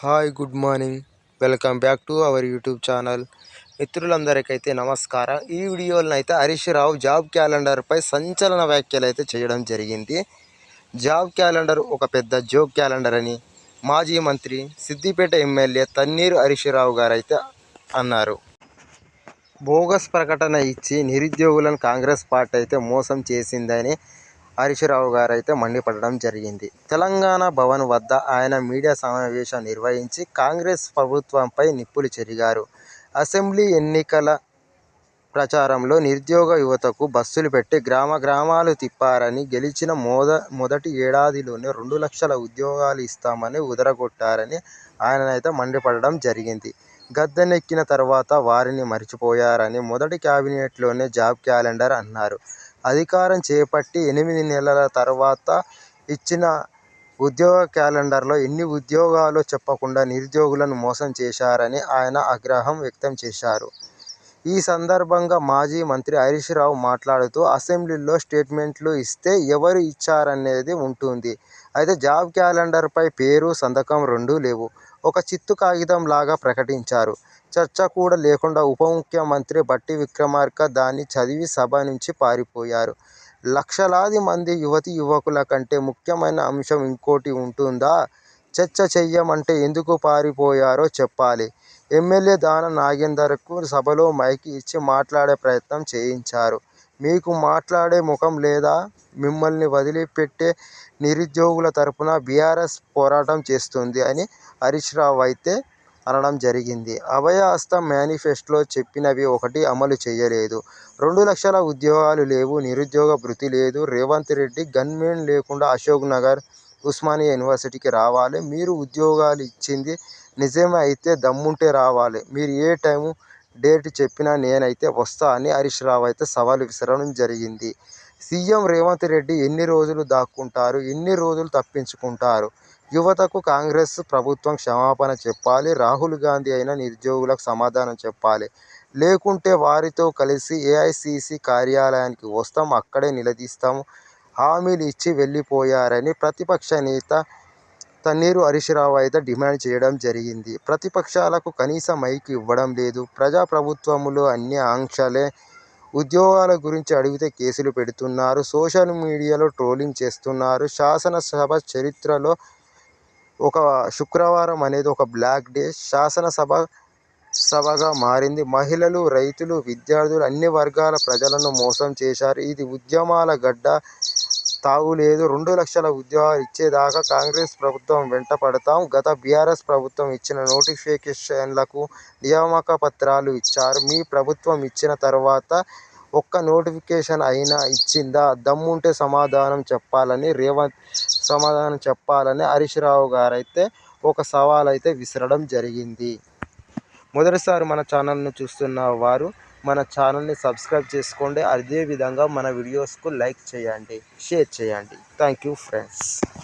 Hi good morning. Welcome back to our YouTube channel. మిత్రులందరికైతే నమస్కారం. ఈ వీడియోలను అయితే హరీష్ రావు జాబ్ క్యాలెండర్పై సంచలన వ్యాఖ్యలు అయితే చేయడం జరిగింది. జాబ్ క్యాలెండర్ ఒక పెద్ద జోక్ క్యాలెండర్ అని మాజీ మంత్రి సిద్దిపేట ఎమ్మెల్యే తన్నీరు హరీష్ రావు గారైతే అన్నారు. బోగస్ ప్రకటన ఇచ్చి నిరుద్యోగులను కాంగ్రెస్ పార్టీ అయితే మోసం చేసిందని హరీశ్రావు గారు అయితే మండిపడడం జరిగింది. తెలంగాణ భవన్ వద్ద ఆయన మీడియా సమావేశం నిర్వహించి కాంగ్రెస్ ప్రభుత్వంపై నిప్పులు చెరిగారు. అసెంబ్లీ ఎన్నికల ప్రచారంలో నిరుద్యోగ యువతకు బస్సులు పెట్టి గ్రామ గ్రామాలు తిప్పారని గెలిచిన మొద మొదటి ఏడాదిలోనే రెండు లక్షల ఉద్యోగాలు ఇస్తామని ఉదరగొట్టారని ఆయననైతే మండిపడడం జరిగింది. గద్దెనెక్కిన తర్వాత వారిని మరిచిపోయారని మొదటి క్యాబినెట్లోనే జాబ్ క్యాలెండర్ అన్నారు. అధికారం చేపట్టి ఎనిమిది నెలల తర్వాత ఇచ్చిన ఉద్యోగ క్యాలెండర్లో ఎన్ని ఉద్యోగాలో చెప్పకుండా నిరుద్యోగులను మోసం చేశారని ఆయన ఆగ్రహం వ్యక్తం చేశారు. ఈ సందర్భంగా మాజీ మంత్రి హరీష్ రావు మాట్లాడుతూ అసెంబ్లీలో స్టేట్మెంట్లు ఇస్తే ఎవరు ఇచ్చారనేది ఉంటుంది. అయితే జాబ్ క్యాలెండర్పై పేరు సంతకం రెండూ లేవు. ఒక చిత్తు కాగితం లాగా ప్రకటించారు. చర్చ కూడా లేకుండా ఉప ముఖ్యమంత్రి బట్టి విక్రమార్క దాన్ని చదివి సభ నుంచి పారిపోయారు. లక్షలాది మంది యువతి యువకుల కంటే ముఖ్యమైన అంశం ఇంకోటి ఉంటుందా? చర్చ చెయ్యమంటే ఎందుకు పారిపోయారో చెప్పాలి. ఎమ్మెల్యే దాన నాగేందర్కు సభలో మైకి ఇచ్చి మాట్లాడే ప్రయత్నం చేయించారు. మీకు మాట్లాడే ముఖం లేదా మిమ్మల్ని వదిలిపెట్టే నిరుద్యోగుల తరపున బీఆర్ఎస్ పోరాటం చేస్తుంది అని హరీష్ రావు అయితే అనడం జరిగింది. అభయహస్త మేనిఫెస్టోలో చెప్పినవి ఒకటి అమలు చేయలేదు. రెండు లక్షల ఉద్యోగాలు లేవు నిరుద్యోగ భృతి లేదు. రేవంత్ రెడ్డి గన్మెన్ లేకుండా అశోక్ నగర్ ఉస్మానియా యూనివర్సిటీకి రావాలి. మీరు ఉద్యోగాలు ఇచ్చింది నిజమే అయితే దమ్ముంటే రావాలి. మీరు ఏ టైము డేట్ చెప్పినా నేనైతే వస్తా అని హరీష్ రావు అయితే సవాల్ విసరడం జరిగింది. సీఎం రేవంత్ రెడ్డి ఎన్ని రోజులు దాక్కుంటారు? ఎన్ని రోజులు తప్పించుకుంటారు? యువతకు కాంగ్రెస్ ప్రభుత్వం క్షమాపణ చెప్పాలి. రాహుల్ గాంధీ అయిన నిరుద్యోగులకు సమాధానం చెప్పాలి. లేకుంటే వారితో కలిసి ఏఐసిసి కార్యాలయానికి వస్తాం అక్కడే నిలదీస్తాం. హామీలు ఇచ్చి వెళ్ళిపోయారని ప్రతిపక్ష నేత తన్నీరు హరీష్ అయితే డిమాండ్ చేయడం జరిగింది. ప్రతిపక్షాలకు కనీస మైక్ ఇవ్వడం లేదు. ప్రజాప్రభుత్వంలో అన్ని ఆంక్షలే ఉద్యోగాల గురించి అడిగితే కేసులు పెడుతున్నారు. సోషల్ మీడియాలో ట్రోలింగ్ చేస్తున్నారు. శాసనసభ చరిత్రలో ఒక శుక్రవారం అనేది ఒక బ్లాక్ డే. శాసనసభ సభగా మారింది. మహిళలు రైతులు విద్యార్థులు అన్ని వర్గాల ప్రజలను మోసం చేశారు. ఇది ఉద్యమాల గడ్డ. తావులేదు రెండు లక్షల ఉద్యోగాలు ఇచ్చేదాకా కాంగ్రెస్ ప్రభుత్వం వెంట పడతాం. గత బీఆర్ఎస్ ప్రభుత్వం ఇచ్చిన నోటిఫికేషన్లకు నియామక పత్రాలు ఇచ్చారు. మీ ప్రభుత్వం ఇచ్చిన తర్వాత ఒక్క నోటిఫికేషన్ అయినా ఇచ్చిందా? దమ్ముంటే సమాధానం చెప్పాలని రేవంత్ సమాధానం చెప్పాలని హరీష్ రావు గారైతే ఒక సవాల్ అయితే విసరడం జరిగింది. మొదటిసారి మన ఛానల్ను చూస్తున్న వారు మన ఛానల్ని సబ్స్క్రైబ్ చేసుకోండి. అదేవిధంగా మన వీడియోస్కు లైక్ చేయండి షేర్ చేయండి. Thank you friends.